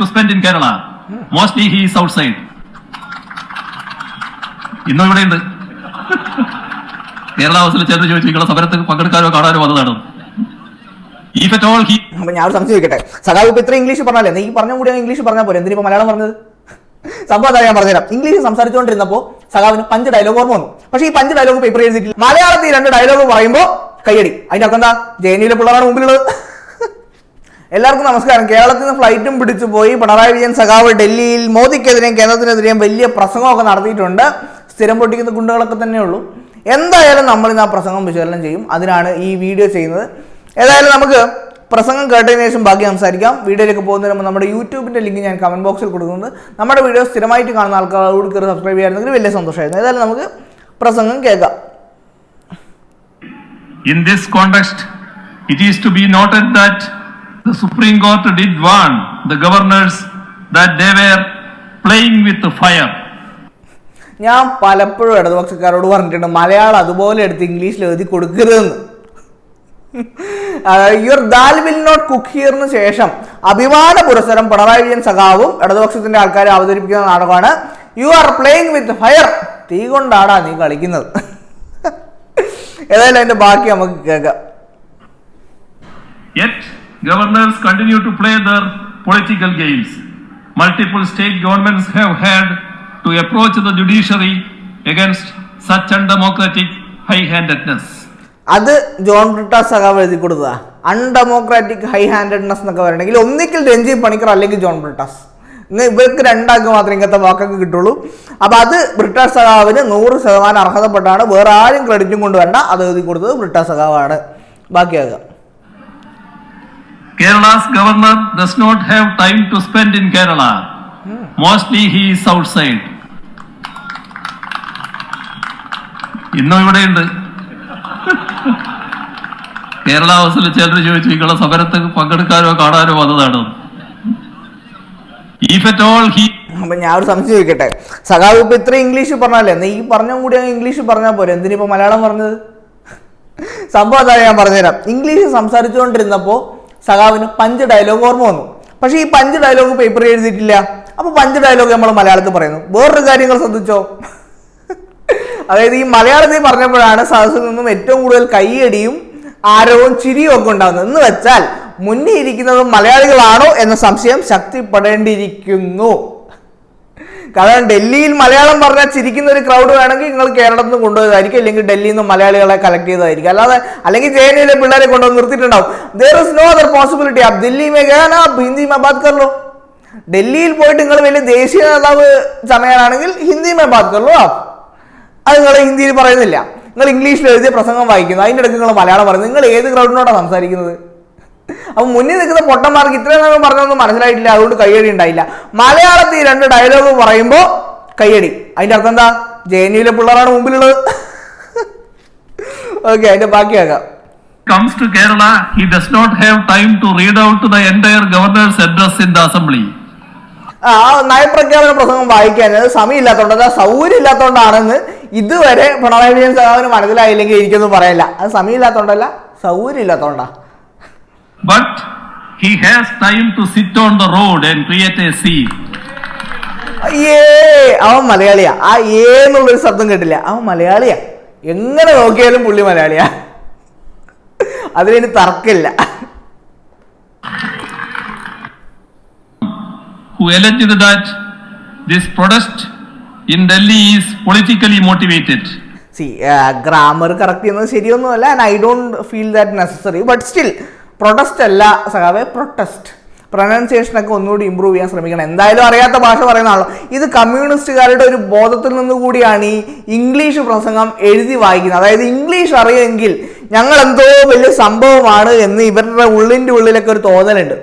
to spend in Kerala. Mostly he is outside. ഇന്നും ഇവിടെ ഉണ്ട് കേരള ഹൗസിൽ ചെന്ന് ചോദിച്ചു നിങ്ങളെ സമരത്തിൽ പങ്കെടുക്കാനോ കാണാനോ വന്നതാണ്? ഇഫ് അറ്റ് ഓൾ ഹി അപ്പൊ ഞാൻ ഒരു സംശയം ചോദിക്കട്ടെ. സഖാവ് ഇപ്പൊ ഇത്ര ഇംഗ്ലീഷ് പറഞ്ഞാലേ? നീ പറഞ്ഞ കൂടി ഇംഗ്ലീഷ് പറഞ്ഞാൽ പോരെ? എന്തിനാ മലയാളം പറഞ്ഞത്? സംഭവം അതാ ഞാൻ പറഞ്ഞുതരാം. ഇംഗ്ലീഷ് സംസാരിച്ചുകൊണ്ടിരുന്നപ്പോ സഖാവിന് പഞ്ച് ഡയലോഗ് ഓർമ്മ വന്നു. പക്ഷേ ഈ പഞ്ച് ഡയലോഗ് പേപ്പർ എഴുതിയിട്ടില്ല. മലയാളത്തിൽ രണ്ട് ഡയലോഗ് പറയുമ്പോൾ കയ്യടി. അതിന്റെ അർത്ഥം എന്താ? ജയനിയിലെ പിള്ളേരാണ് മുമ്പിലുള്ളത്. എല്ലാവർക്കും നമസ്കാരം. കേരളത്തിൽ നിന്ന് ഫ്ലൈറ്റും പിടിച്ചു പോയി പിണറായി വിജയൻ സഖാവ് ഡൽഹിയിൽ മോദിക്കെതിരെയും കേന്ദ്രത്തിനെതിരെയും വലിയ പ്രസംഗമൊക്കെ നടത്തിയിട്ടുണ്ട്. സ്ഥിരം പൊട്ടിക്കുന്ന ഗുണ്ടകളൊക്കെ തന്നെ ഉള്ളൂ. എന്തായാലും നമ്മൾ ഇന്ന് ആ പ്രസംഗം വിശകലനം ചെയ്യും. അതിനാണ് ഈ വീഡിയോ ചെയ്യുന്നത്. ഏതായാലും നമുക്ക് പ്രസംഗം കേട്ടതിന് ശേഷം ബാക്കി സംസാരിക്കാം. വീഡിയോയിലേക്ക് പോകുന്നതിന് മുമ്പ് നമ്മുടെ യൂട്യൂബിന്റെ ലിങ്ക് ഞാൻ കമന്റ് ബോക്സിൽ കൊടുക്കുന്നുണ്ട്. നമ്മുടെ വീഡിയോ സ്ഥിരമായിട്ട് കാണുന്ന ആൾക്കാരോട് കയറി സബ്സ്ക്രൈബ് ചെയ്യായിരുന്നെങ്കിൽ വലിയ സന്തോഷമായിരുന്നു. ഏതായാലും നമുക്ക് പ്രസംഗം കേൾക്കാം. In this context, it is to be noted that the Supreme Court did warn the governors that they were playing with the fire. ഞാൻ പലപ്പോഴും ഇടതുപക്ഷക്കാരോട് പറഞ്ഞിട്ടുണ്ട് മലയാളം അതുപോലെ എടുത്ത് ഇംഗ്ലീഷിൽ എഴുതി കൊടുക്കരുതെന്ന്. Your dal will not cook ഹിയറിന് ശേഷം അഭിമാന പുരസ്സരം പിണറായി വിജയൻ സഖാവും ഇടതുപക്ഷത്തിന്റെ ആൾക്കാരെ അവതരിപ്പിക്കുന്ന നാടകമാണ് you are playing with fire തീ കൊണ്ടാടാ നീ കളിക്കുന്നത്. ഏതായാലും അതിന്റെ ബാക്കി നമുക്ക് കേൾക്കാം. Governors continue to play their political games. Multiple state governments have had to approach the judiciary against such undemocratic high-handedness. അത് ജോൺ ബ്രിട്ടാ സഖാവ് എഴുതി കൊടുത്തതാ. അൺഡെമോക്രാറ്റിക് ഹൈ ഹാൻഡഡ്നെസ് എന്നൊക്കെ പറയണമെങ്കിൽ ഒന്നിക്കൽ രഞ്ജി പണിക്കർ അല്ലെങ്കിൽ ജോൺ ബ്രിട്ടാസ്. ഇന്ന് ഇവർക്ക് രണ്ടാൾക്ക് മാത്രമേ ഇങ്ങനത്തെ വാക്കൊക്കെ കിട്ടുള്ളൂ. അപ്പോൾ അത് ബ്രിട്ടാസ് സഖാവിന് നൂറ് ശതമാനം അർഹതപ്പെട്ടാണ്. വേറെ ആരും ക്രെഡിറ്റും കൊണ്ടുവരണ്ട അത് എഴുതി കൊടുത്തത് Brittas സഖാവാണ്. ബാക്കിയാകാം. Kerala's governor does not have time to spend in Kerala. Mostly he is outside. ഇന്നും ഇവിടെയുണ്ട്. കേരള ഹൗസിൽ ചിലർ ചോദിച്ചു നിങ്ങളെ സമരത്തിൽ പങ്കെടുക്കാനോ കാണാനോ വന്നതാണ്? ഇഫ് അറ്റ് ഓൾ ഹി അപ്പൊ ഞാൻ ഒരു സംശയം ചോദിക്കട്ടെ. സഖാവ് ഇപ്പൊ ഇത്ര ഇംഗ്ലീഷ് പറഞ്ഞാലേ നീ പറഞ്ഞ കൂടി ഇംഗ്ലീഷ് പറഞ്ഞാൽ പോരെ? എന്തിനിപ്പോ മലയാളം പറഞ്ഞത്? സംഭവം അതാ ഞാൻ പറഞ്ഞുതരാം. ഇംഗ്ലീഷ് സംസാരിച്ചുകൊണ്ടിരുന്നപ്പോ സഖാവിന് പഞ്ച് ഡയലോഗ് ഓർമ്മ വന്നു. പക്ഷേ ഈ പഞ്ച് ഡയലോഗ് പേപ്പർ എഴുതിയിട്ടില്ല. അപ്പൊ പഞ്ച് ഡയലോഗ് നമ്മൾ മലയാളത്തിൽ പറയുന്നു. വേറൊരു കാര്യങ്ങൾ ശ്രദ്ധിച്ചോ? അതായത് ഈ മലയാളത്തിൽ പറഞ്ഞപ്പോഴാണ് സദസ്സിൽ നിന്നും ഏറ്റവും കൂടുതൽ കൈയടിയും ആരവും ചിരിയും ഒക്കെ ഉണ്ടാകുന്നത്. എന്ന് വെച്ചാൽ മുന്നേ ഇരിക്കുന്നത് മലയാളികളാണോ എന്ന സംശയം ശക്തിപ്പെടേണ്ടിയിരിക്കുന്നു. കാരണം ഡൽഹിയിൽ മലയാളം പറഞ്ഞാൽ ചിരിക്കുന്ന ഒരു ക്രൗഡ് വേണമെങ്കിൽ നിങ്ങൾ കേരളത്തിൽ നിന്ന് കൊണ്ടുപോയതായിരിക്കും. അല്ലെങ്കിൽ ഡൽഹിയിൽ നിന്ന് മലയാളികളെ കളക്ട് ചെയ്തതായിരിക്കും. അല്ലാതെ അല്ലെങ്കിൽ ജെ എൻ പിള്ളേരെ കൊണ്ടുവന്ന് നിർത്തിയിട്ടുണ്ടാവും. There is no other possibility അബ് ദില്ലി മേ ഗാൻ ഹിന്ദി മേ ബാത് കർലോ ഡൽഹിയിൽ പോയിട്ട് നിങ്ങൾ വലിയ ദേശീയ നേതാവ് ചമയാനാണെങ്കിൽ ഹിന്ദി മേ ബാത് കർലോ അബ് അത് നിങ്ങൾ ഹിന്ദിയിൽ പറയുന്നില്ല. നിങ്ങൾ ഇംഗ്ലീഷിൽ എഴുതിയ പ്രസംഗം വായിക്കുന്നു. അതിന്റെ ഇടയ്ക്ക് നിങ്ങൾ മലയാളം പറയുന്നു. നിങ്ങൾ ഏത് ക്രൗഡിനോടാണ് സംസാരിക്കുന്നത്? അപ്പൊ മുന്നിൽ നിൽക്കുന്ന പൊട്ടന്മാർക്ക് ഇത്രയും നേരം പറഞ്ഞൊന്നും മനസ്സിലായിട്ടില്ല അതുകൊണ്ട് കയ്യടി ഉണ്ടായില്ല. മലയാളത്തിൽ രണ്ട് ഡയലോഗ് പറയുമ്പോൾ കയ്യടി. അതിന്റെ അർത്ഥം എന്താ? ജെ എൻ യുലെ പിള്ളേരാണ് മുമ്പിലുള്ളത്. ഓക്കെ അതിന്റെ ബാക്കിയാക്കാം comes to Kerala, he does not have time to read out the entire governor's address in the assembly. ആ നയപ്രഖ്യാപന പ്രസംഗം വായിക്കാൻ അത് സമയമില്ലാത്തതുകൊണ്ട് അത് സൗകര്യം ഇല്ലാത്തതുകൊണ്ടാണെന്ന് ഇതുവരെ പിണറായി വിജയൻ സഹാവിന് മനസ്സിലായില്ലെങ്കിൽ എനിക്കൊന്നും പറയല്ല അത് സമയമില്ലാത്തതുകൊണ്ടല്ല സൗകര്യം ഇല്ലാത്തതുകൊണ്ടാ But he has time to sit on the road and create a scene. ഏ അവൻ മലയാളിയാ. ആ ഏ എന്നുള്ളൊരു ശബ്ദം കേട്ടില്ല. അവൻ മലയാളിയാ. എങ്ങനെ നോക്കിയാലും പുള്ളി മലയാളിയാ. അതിന് തർക്കില്ല who alleged that this protest in Delhi is politically motivated. See grammar correct ചെയ്യുന്നത് ശരിയൊന്നുമല്ല and I don't feel that necessary but still protest അല്ല സഹാവ് പ്രൊട്ടസ്റ്റ് പ്രൊനൗൺസിയേഷനൊക്കെ ഒന്നുകൂടി ഇമ്പ്രൂവ് ചെയ്യാൻ ശ്രമിക്കണം. എന്തായാലും അറിയാത്ത ഭാഷ പറയുന്ന ആളോ. ഇത് കമ്മ്യൂണിസ്റ്റുകാരുടെ ഒരു ബോധത്തിൽ നിന്ന് കൂടിയാണ് ഈ ഇംഗ്ലീഷ് പ്രസംഗം എഴുതി വായിക്കുന്നത്. അതായത് ഇംഗ്ലീഷ് അറിയുമെങ്കിൽ ഞങ്ങൾ എന്തോ വലിയ സംഭവമാണ് എന്ന് ഇവരുടെ ഉള്ളിന്റെ ഉള്ളിലൊക്കെ ഒരു തോന്നലുണ്ട്.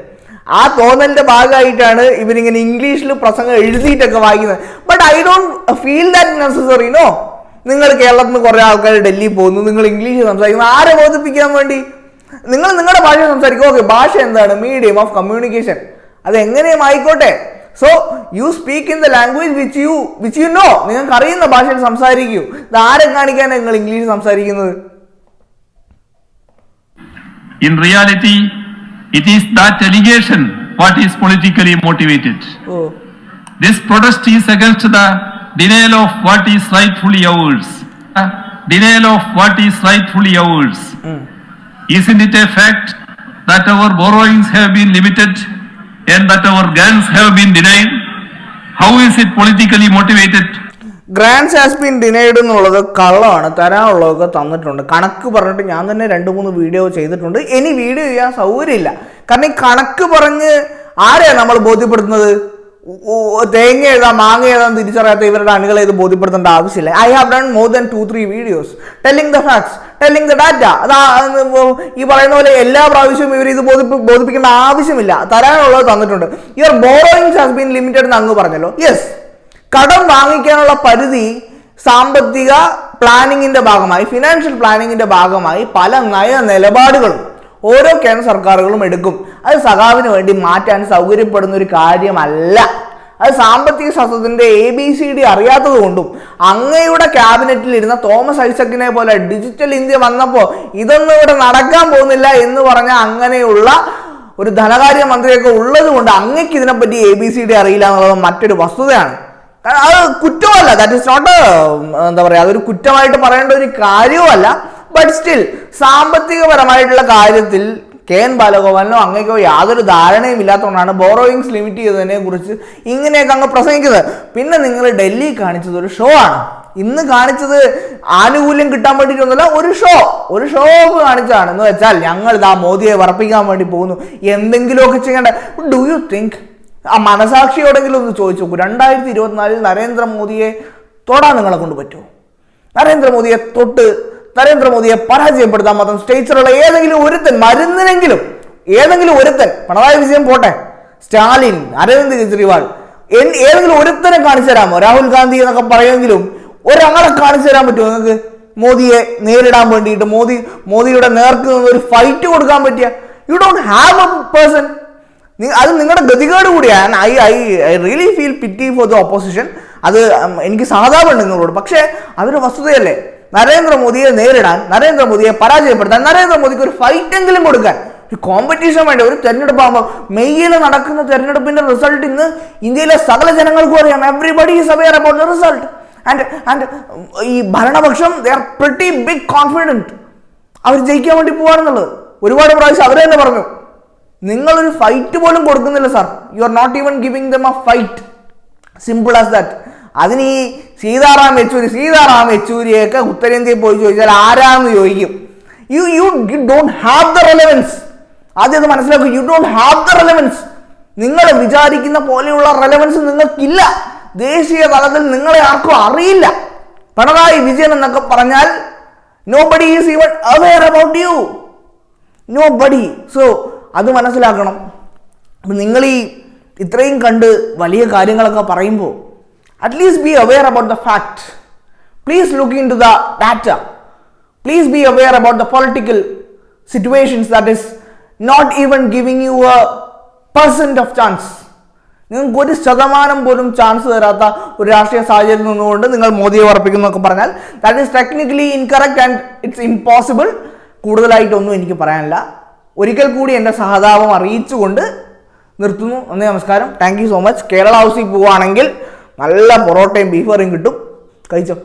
ആ തോന്നലിന്റെ ഭാഗമായിട്ടാണ് ഇവരിങ്ങനെ ഇംഗ്ലീഷിൽ പ്രസംഗം എഴുതിയിട്ടൊക്കെ വായിക്കുന്നത്. But I don't feel that necessary no നിങ്ങൾ കേരളത്തിൽ നിന്ന് കുറേ ആൾക്കാർ ഡൽഹി പോകുന്നു. നിങ്ങൾ ഇംഗ്ലീഷ് സംസാരിക്കുന്നു. ആരെ ബോധിപ്പിക്കാൻ വേണ്ടി? നിങ്ങൾ നിങ്ങളുടെ ഭാഷ സംസാരിക്കും ഓക്കെ ഭാഷ എന്താണ്? മീഡിയം ഓഫ് കമ്മ്യൂണിക്കേഷൻ അത് എങ്ങനെയും ആയിക്കോട്ടെ. So you speak in the language which you which you know നിങ്ങൾക്ക് അറിയുന്ന ഭാഷയിൽ സംസാരിക്കൂ. ഇത് ആരെ കാണിക്കാൻ നിങ്ങൾ ഇംഗ്ലീഷ് സംസാരിക്കുന്നത്? In reality it is that allegation what is politically motivated this protest is against the denial of what is rightfully ours denial of what is rightfully ours Isn't it a fact that our borrowings have been limited and that our grants have been denied? How is it politically motivated? Grants has been denied എന്നുള്ളത് കള്ളമാണ്. തരാനുള്ളതൊക്കെ തന്നിട്ടുണ്ട്. കണക്ക് പറഞ്ഞിട്ട് ഞാൻ തന്നെ രണ്ട് മൂന്ന് video ചെയ്തിട്ടുണ്ട്. ഇനി വീഡിയോ ചെയ്യാൻ സൗകര്യമില്ല. കാരണം ഈ കണക്ക് പറഞ്ഞ് ആരെയാണ് നമ്മൾ ബോധ്യപ്പെടുത്തുന്നത്? തേങ്ങ ഏതാ മാങ്ങ ഏതാ തിരിച്ചറിയാത്ത ഇവരുടെ അണികളെ ഇത് ബോധ്യപ്പെടുത്തേണ്ട ആവശ്യമില്ല. I have done more than two three videos telling the facts telling the data അതാ ഈ പറയുന്ന പോലെ എല്ലാ പ്രാവശ്യവും ഇവർ ഇത് ബോധിപ്പി ബോധിപ്പിക്കേണ്ട ആവശ്യമില്ല. തരാനുള്ളത് തന്നിട്ടുണ്ട്. Your borrowings has been limited എന്ന് അങ്ങ് പറഞ്ഞല്ലോ. യെസ് കടം വാങ്ങിക്കാനുള്ള പരിധി സാമ്പത്തിക പ്ലാനിങ്ങിന്റെ ഭാഗമായി ഫിനാൻഷ്യൽ പ്ലാനിങ്ങിന്റെ ഭാഗമായി പല നയ നിലപാടുകളും ഓരോ കേന്ദ്ര സർക്കാരുകളും എടുക്കും. അത് സഖാവിന് വേണ്ടി മാറ്റാൻ സൗകര്യപ്പെടുന്ന ഒരു കാര്യമല്ല. അത് സാമ്പത്തിക ശാസ്ത്രത്തിന്റെ എ ബി സി ഡി അറിയാത്തത് കൊണ്ടും അങ്ങയുടെ ക്യാബിനറ്റിൽ ഇരുന്ന തോമസ് ഐസക്കിനെ പോലെ ഡിജിറ്റൽ ഇന്ത്യ വന്നപ്പോൾ ഇതൊന്നും ഇവിടെ നടക്കാൻ പോകുന്നില്ല എന്ന് പറഞ്ഞ അങ്ങനെയുള്ള ഒരു ധനകാര്യ മന്ത്രിയൊക്കെ ഉള്ളത് കൊണ്ട് അങ്ങക്ക് ഇതിനെപ്പറ്റി എ ബി സി ഡി അറിയില്ല എന്നുള്ളത് മറ്റൊരു വസ്തുതയാണ്. അത് കുറ്റമല്ല. ദാറ്റ് ഇസ് നോട്ട് എന്താ പറയുക അതൊരു കുറ്റമായിട്ട് പറയേണ്ട ഒരു കാര്യവുമല്ല. ബട്ട് സ്റ്റിൽ സാമ്പത്തികപരമായിട്ടുള്ള കാര്യത്തിൽ കെ എൻ ബാലഗോപാലിനോ അങ്ങേക്കോ യാതൊരു ധാരണയും ഇല്ലാത്തതുകൊണ്ടാണ് ബോറോയിങ്സ് ലിമിറ്റ് ചെയ്തതിനെ കുറിച്ച് ഇങ്ങനെയൊക്കെ അങ്ങ് പ്രസംഗിക്കുന്നത്. പിന്നെ നിങ്ങൾ ഡൽഹി കാണിച്ചത് ഒരു ഷോ ആണ്. ഇന്ന് കാണിച്ചത് ആനുകൂല്യം കിട്ടാൻ വേണ്ടിയിട്ടൊന്നുമല്ല ഒരു ഷോ ഒരു ഷോ ഓഫ് കാണിച്ചതാണ്. എന്ന് വെച്ചാൽ ഞങ്ങൾ ഇതാ മോദിയെ വറപ്പിക്കാൻ വേണ്ടി പോകുന്നു. എന്തെങ്കിലുമൊക്കെ ചെയ്യേണ്ട. ഡു യു തിങ്ക് ആ മനസാക്ഷിയോടെങ്കിലും ഒന്ന് ചോദിച്ചു നോക്കൂ. രണ്ടായിരത്തി ഇരുപത്തിനാലിൽ നരേന്ദ്രമോദിയെ തൊടാൻ നിങ്ങളെ കൊണ്ട് പറ്റുമോ? നരേന്ദ്രമോദിയെ തൊട്ട് നരേന്ദ്രമോദിയെ പരാജയപ്പെടുത്താൻ മാത്രം സ്റ്റേറ്റ്സിലുള്ള ഏതെങ്കിലും ഒരുത്തൻ മരുന്നിനെങ്കിലും ഏതെങ്കിലും ഒരുത്തൻ പിണറായി വിജയൻ പോട്ടെ സ്റ്റാലിൻ അരവിന്ദ് കെജ്രിവാൾ ഏതെങ്കിലും ഒരുത്തനെ കാണിച്ചു തരാമോ? രാഹുൽ ഗാന്ധി എന്നൊക്കെ പറയുമെങ്കിലും ഒരാളെ കാണിച്ചു തരാൻ പറ്റുമോ? നിങ്ങൾക്ക് മോദിയെ നേരിടാൻ വേണ്ടിയിട്ട് മോദി മോദിയുടെ നേർക്ക് നിന്ന് ഒരു ഫൈറ്റ് കൊടുക്കാൻ പറ്റിയ? You don't have a person അത് നിങ്ങളുടെ ഗതികേട് കൂടിയാണ് I I I really feel pity for the opposition അത് എനിക്ക് സഹതാപമുണ്ട് നിങ്ങളോട്. പക്ഷേ അതൊരു വസ്തുതയല്ലേ? നരേന്ദ്രമോദിയെ നേരിടാൻ നരേന്ദ്രമോദിയെ പരാജയപ്പെടുത്താൻ നരേന്ദ്രമോദിക്ക് ഒരു ഫൈറ്റ് എങ്കിലും കൊടുക്കാൻ ഒരു കോമ്പറ്റീഷൻ വേണ്ട ഒരു തെരഞ്ഞെടുപ്പ് ആകുമ്പോൾ മെയ്യിൽ നടക്കുന്ന തെരഞ്ഞെടുപ്പിന്റെ റിസൾട്ട് ഇന്ന് ഇന്ത്യയിലെ സകല ജനങ്ങൾക്കും അറിയാം. Everybody is aware about the result and and ഈ ഭരണപക്ഷം they are pretty big confident അവർ ജയിക്കാൻ വേണ്ടി പോവാണെന്നുള്ളത്. ഒരുപാട് പ്രാവശ്യം അവർ തന്നെ പറഞ്ഞു. നിങ്ങളൊരു ഫൈറ്റ് പോലും കൊടുക്കുന്നില്ല sir you are not even giving them a fight simple as that അതിന് ഈ സീതാറാം യെച്ചൂരി സീതാറാം യെച്ചൂരിയൊക്കെ ഉത്തരേന്ത്യയിൽ പോയി ചോദിച്ചാൽ ആരാന്ന് ചോദിക്കും. You you don't have the relevance ആദ്യം അത് മനസ്സിലാക്കും you don't have the relevance നിങ്ങൾ വിചാരിക്കുന്ന പോലെയുള്ള റെലവൻസ് നിങ്ങൾക്കില്ല. ദേശീയ തലത്തിൽ നിങ്ങളെ ആർക്കും അറിയില്ല. പിണറായി വിജയൻ എന്നൊക്കെ പറഞ്ഞാൽ nobody is even aware about you nobody so അത് മനസ്സിലാക്കണം. നിങ്ങൾ ഈ ഇത്രയും കണ്ട് വലിയ കാര്യങ്ങളൊക്കെ പറയുമ്പോൾ at least least be aware about the fact. Please look into the data. Please be aware about the political situations that is not even giving you a percent of chance. നിങ്ങൾക്ക് ഒരു ശതമാനം പോലും ചാൻസ് തരാത്ത ഒരു രാഷ്ട്രീയ സാഹചര്യം നിന്നുകൊണ്ട് നിങ്ങൾ മോദിയെ ഉറപ്പിക്കുന്നു എന്നൊക്കെ പറഞ്ഞാൽ that is technically incorrect and it's impossible കൂടുതലായിട്ടൊന്നും എനിക്ക് പറയാനില്ല ഒരിക്കൽ കൂടി എന്റെ സഹതാപം അറിയിച്ചുകൊണ്ട് നിർത്തുന്നു നന്ദി നമസ്കാരം thank you so much Kerala ഹൗസിൽ പോവുകയാണെങ്കിൽ നല്ല പൊറോട്ടയും ബീഫ് കറിയും കിട്ടും. കഴിച്ചോ?